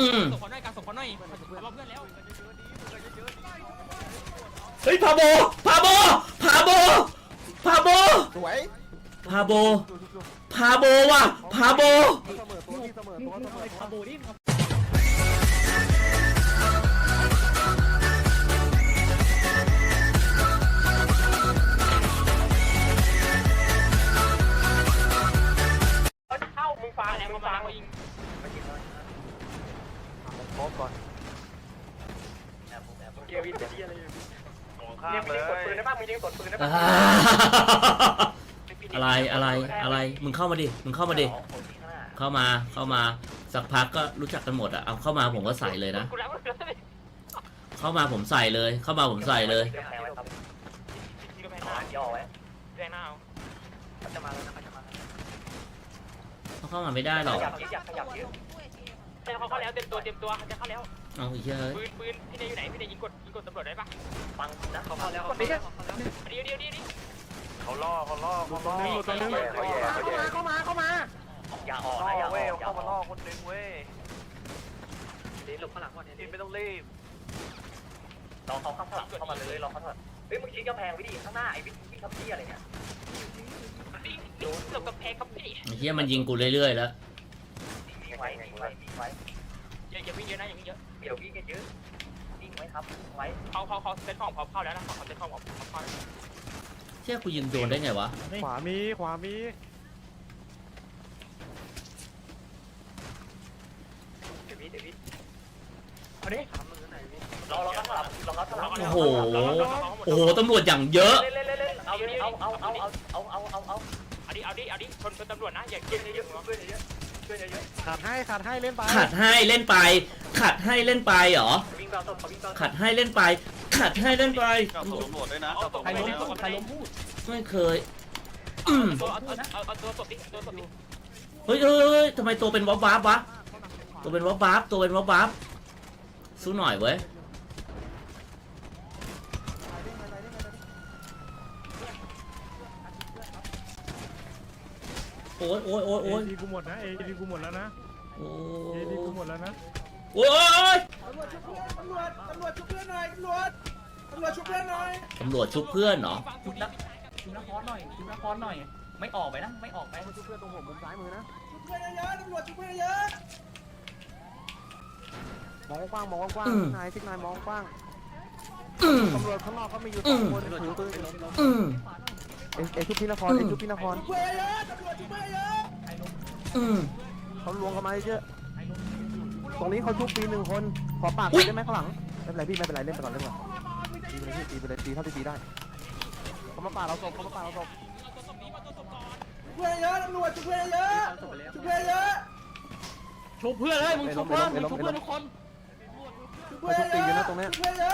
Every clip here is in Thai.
อืมส่งคนหน่อยการส่งคนหน่อยรอบเพื่อนแล้วเฮ้ยพาโบพาโบพาโบพาโบสวยพาโบพาโบว่ะพาโบ เสมอตัวที่เสมอตัวเสมอตัว พร้อมก่อนเกียร์วินเป็นที่อะไรเนี่ยมึงยิงกดปืนได้ป่ะมึงยิงกดปืนได้อ่าป่ะอะไรอะไรอะไรมึงเข้ามาดิมึงเข้ามาดิเข้ามาเข้ามาสักพักก็รู้จักกันหมดอะเอาเข้ามาผมก็ใส่เลยนะกูแล้วกูแล้วเข้ามาผมใส่เลย เข้ามาผมใส่เลยที่กำแพงหน้าย่อไว้แพงหน้าเอาเขาจะมาแล้วนะเขาจะมาเขาเข้ามาไม่ได้หรอก แต่เขาเข้าแล้วเต็มตัวเต็มตัวเขาจะเข้าแล้วเอาไอ้เหี้ยเอ้ยปืนปืนพี่เนยอยู่ไหนพี่เนยยิงกดยิงกดตำรวจได้ป่ะฟังนะเขาเข้าแล้วกดดิเดี๋ยวเดี๋ยวเดี๋ยวเขาล่อเขาล่อเขาล่อตัวนึงตัวนึงเข้ามาเข้ามาอย่าออกล่นะอย่าออเว้ยอกเข้ามาล่อคนนึงเว้ยเดี๋ยวหลบข้างหลังก่อนเดี๋ยวนี่ไม่ต้องรีบรอเขาเข้าข้างหลังเข้ามาเลยรอเขาเข้าเฮ้ยมึงชี้กำแพงไว้ดิข้างหน้าไอ้วิทย์วิทย์ทับที่อะไรเนี่ยโดนหลบกำแพงครับพี่ไอ้เหี้ยมันยิงกูเรื่อยๆแล้ววิ่ง ไว้วิ่งไว้วิ่งไว้อย่าอย่าวิ่งเยอะนะอย่าวิ่งเยอะเดี๋ยววิ่งกันเยอะวิ่งไว้ครับวิ่งไว้เขาเขาเขาเซ็ตของพร้อมเข้าแล้วนะเขาเซ็ตของพร้อมเข้าแล้วเชี่ยกูยิงโดนได้ไงวะขวามีขวามีเดี๋ยววิ่งเดี๋ยววิ่งเอาดิรอรอเขาสลับรอเขาสลับโอ้โหโอ้โหตำรวจอย่างเยอะเล่นเล่นเล่นเอาเอาเอาเอาเอาเอาเอาเอาเอาเอาดิเอาดิเอาดิชนชนตำรวจนะอย่าเกินเยอะๆเกินเยอะๆเกินเยอะ ขาดให้ขาดให้เล่นไปขัดให้เล่นไป ขัดให้เล่นไปเหรอๆวิ่งต่อตบเขาวิ่งต่อขัดให้เล่นไป ขัดให้เล่นไปจับส่งตำรวจด้วยนะจับส่งใครตำรล้วมจด้วยใครล้มพูดไม่เคยอืมตัวเอาเอาเอาตัวตบดิตัวตบดิเฮ้ยเฮ้ยเฮ้ยทำไมตัวเป็นวับวับวะ ตัวเป็นวับวับตัวเป็นวับวับสู้หน่อยเว้ย โอ้ยโอ้ยโอ้ยเอโอ้ยดีกูหมดนะเอดีกูหมดแล้วนะโอ้เอยดีกูหมดแล้วนะโอ้ยตำรวจชุบเพื่อนตำรวจตำรวจชุบเพื่อนหน่อยตำรวจตำรวจชุบเพื่อนหน่อยตำรวจชุบเพื่อนเหรอชุบนะชุบนครหน่อยชุบนครหน่อย ไม่ออกไปนะ ไม่ออกไปชุบเพื่อนตรงหัวมุมซ้ายมือนะชุบเพื่อนเยอะๆตำรวจชุบเพื่อนเยอะมองกว้างมองกว้างนายทิกนายมองกว้างอืมตำรวจข้างนอกเขามีอยู่สองคนถือปืนอืม เอเอชุบพี่นครเอชุบพี่นครชุบเพื่อนเยอะตำรวจชุบเพื่อนเยอะอืม เขาลวงเข้ามาเยอะตรงนี้เขาชุบปีหนึ่งคน ขอปากได้ไหมข้างหลังไม่เป็นไรพี่ไม่เป็นไรเล่นไปก่อนเล่นไปก่อนตีไปเลยพี่ตีไปเลยตีเท่าที่ตีได้เขามาป่าเราศพเขามาป่าเราศพชุบเพื่อนเยอะตำรวจชุบเพื่อนเยอะชุบเพื่อนเยอะชุบเพื่อนเลยมึงชุบเพื่อนมึงชุบเพื่อนทุกคนชุบเพื่อนเยอะชุบเพื่อนเย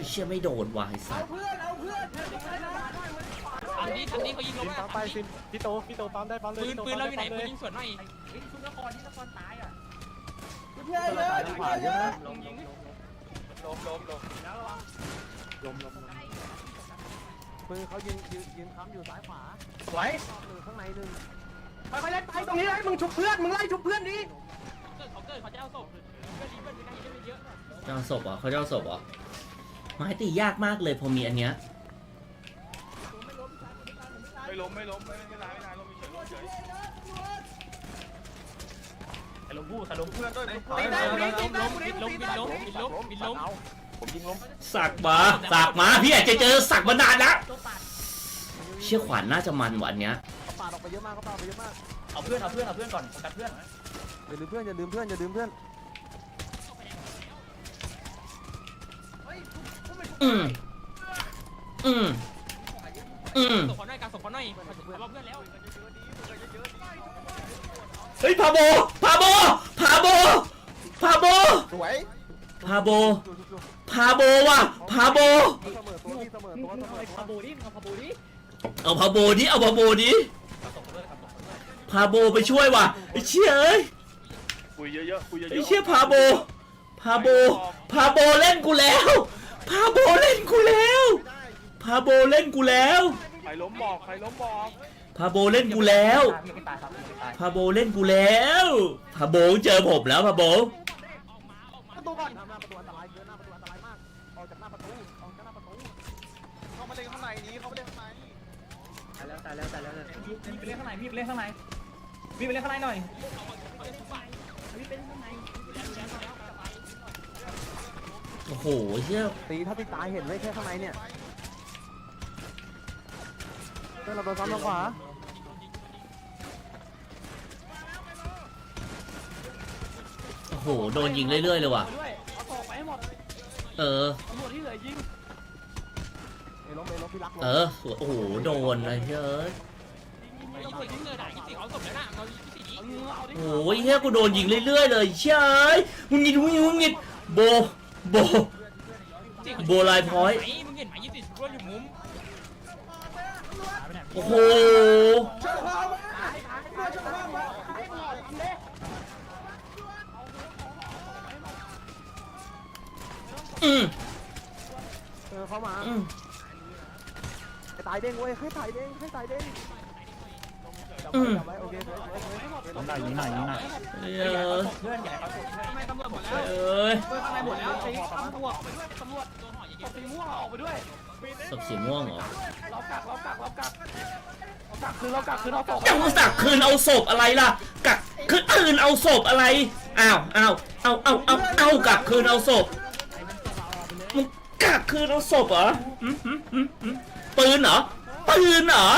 อะไอ้เชี่ยไม่โดนวายสัเอาตว์เพื่อนเอาเพื่อนไม่ใช่นะอันนี้อันนี้เขายิงลฟิงนมาปั๊มไปฟินพี่โตพี่โตปั๊มได้ปั๊มเลยปืนปืนเราอยู่ไหนปืนเลยยิงสวนหน่อยชุบนครที่นครตายอะชุบเพื่อนเยอะชุบเพื่อนเยอะลงยิงลงลงลงลมลมปืนเขายืนยืนยืนค้ำอยู่ซ้ายขวาสวยหนึ่งข้างในหนึ่งไปไปเล่นไปตรงนี้เลยมึงชุบเพื่อนมึงไล่ชุบเพื่อนดิเกิดเขาเกิดเขาจะเอาศพเพื่อนดีเพื่อนดีนะเยอะเจ้าศพเหรอเขาเจ้าศพเหรอ ไม้ตียากมากเลยพอมีอันเนี้ยไม่ล้มไม่ล้มไม่ไม่นานไม่นานล้มเฉยล้มเฉยใครล้มพูดใครล้มเพื่อนด้วยตีได้กูนี่ตีได้กูนี่ล้มตีบิได้นล้มบินล้มบินล้มผมยิงล้มสักมาสักมาพี่อาจจะเจอสักมานานแล้วเชี่ยขวานน่าจะมันว่ะอันเนี้ยเขาปาดออกไปเยอะมากเขาปาดออกไปเยอะมากเอาเพื่อนเอาเพื่อนเอาเพื่อนก่อนโฟกัสเพื่อนอย่าลืมเพื่อนอย่าลืมเพื่อนอย่าลืมเพื่อน อืมอืมอืมส่งคนหน่อยการส่งคนหน่อยรอบเพื่อนแล้วเฮ้ยพาโบพาโบพาโบพาโบสวยพาโบพาโบว่ะพาโบเสมอตัวที่เสมอตัวเสมอตัวพาบูดิเอาพาบูดิเอาพาโบดิเอาพาโบดิส่งคนด้วยครับส่งคนด้วยพาโบไปช่วยว่ะไอ้เชี่ยเอ้ยคุยเยอะๆคุยเยอะๆไอ้เชี่ยพาโบพาโบพาโบเล่นกูแล้ว พาโบเล่นกูแล้วพาโบเล่นกูแล้วใครล้มบอกใครล้มบอกพพาโบเล่นกูแล้วพี่ไม่ตายครับพี่ไม่ตายพาโบเล่นกูแล้วพาโบเจอผมแล้วพาโบประตูก่อนหน้าประตูอันตรายเกินหน้าประตูอันตรายมากออกจากหน้าประตูออกจากหน้าประตูเข้ามาเล่นข้างในนี้เข้ามาเล่นข้างในตายแล้วตายแล้วตายแล้วพี่ไปเล่นข้างในพี่ไปเล่นข้างในพี่ไปเล่นข้างในหน่อย โอ้โหเชี่ยตีถ้าพี่ตายเห็นไว้แค่ข้างในเนี่ยเพื่อนเราโดนซ้ำทางขวาโอ้โห โดนยิงเรื่อยๆเลยว่ะ ด้วยเอาตกไปให้หมดเออ ตำรวจที่เหลือยิงเอยล้มเอยล้มพี่รักล้มเออ โอ้โห โดนอะไรเฮ้ยตำรวจยิงเลยด่ายี่สิบเอาศพแล้วนะเอายี่สิบเอาเงือเอาดิโอ้ยเฮียกูโดนยิงเรื่อยๆเลยเช่ยมึงยิงมึงยิงมึงยิงโบ โบ โบรายพอยต์ไหนมึงเห็นไหมยี่สิบรวนอยู่มุมโอ้โหชนพ่อมาตำรวจชนพ่อมาให้หมดเละอืมเออเข้ามาอืมไอ้ตายเด้งเว้ยให้ตายเด้งให้ตายเด้งจับอืไว้มจับไว้โอเคสวยสวยสวย ต้องได้ยิงหน่อยยิงหน่อยเฮ้ยเพื่อนใหญ่เขาศพเพื่อนทำไมตำรวจหมดแล้วเอ้ยเพื่อนข้างในหมดแล้วตีตำรวจออกไปด้วยตำรวจศพสีม่วงออกไปด้วยศพสีม่วงเหรอเรากักเรากักเรากักเรากักคือเรากักคือเราตกจะมาสักคืนเอาศพอะไรล่ะกักคือคืนเอาศพอะไรอ้าวอ้าวเอาเอาเอาเอากักคืนเอาศพมึงกักคืนเอาศพเหรอหืมหืมหืมหืมปืนเหรอปืนเหรอ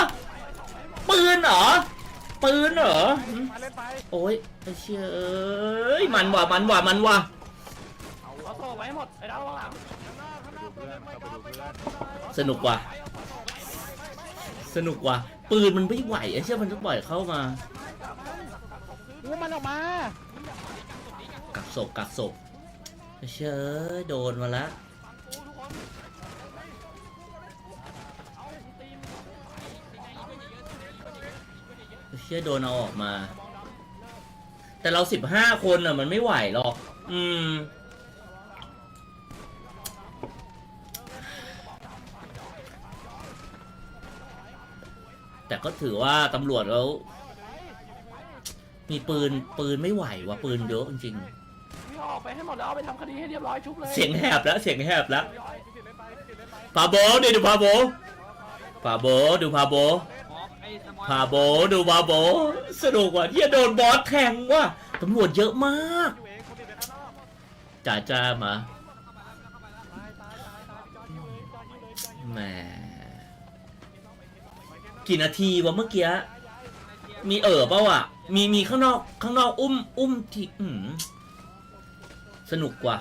ปืนเหรอ ปืนเหรอหืมมาเล่นไปโอ้ยไอ้เชี่ยเอ้ยมันว่ะมันว่ะมันว่ะเราตกไปให้หมดไอ้ดาวหลังสนุกว่ะสนุกว่ะปืนมันไม่ไหวไอ้เชี่ยมันต้องปล่อยเข้ามาอู้มันออกมากักศพกักศพไอ้เชี่ยเอ้ยโดนมาละ ชี่ยโดนเอาออกมา แต่เราสิบห้าคนอะ มันไม่ไหวหรอก อืม แต่ก็ถือว่าตำรวจแล้วมีปืนปืนไม่ไหวว่ะปืนเยอะจริงพี่ออกไปให้หมดแล้วเอาไปทำคดีให้เรียบร้อยชุบเลยๆเสียงแหบแล้ว เสียงแหบแล้วพาโบดิดูพาโบพาโบดูพาโบ พาโบดูพาโบสนุกว่ะที่โดนบอสแทงว่ะตำรวจเยอะมากจ่าจ้ามาแหมกี่นาทีวะเมื่อกี้มีเออเปล่าวะมีมีข้างนอกข้างนอกอุ้มอุ้มทีอืมสนุกกว่า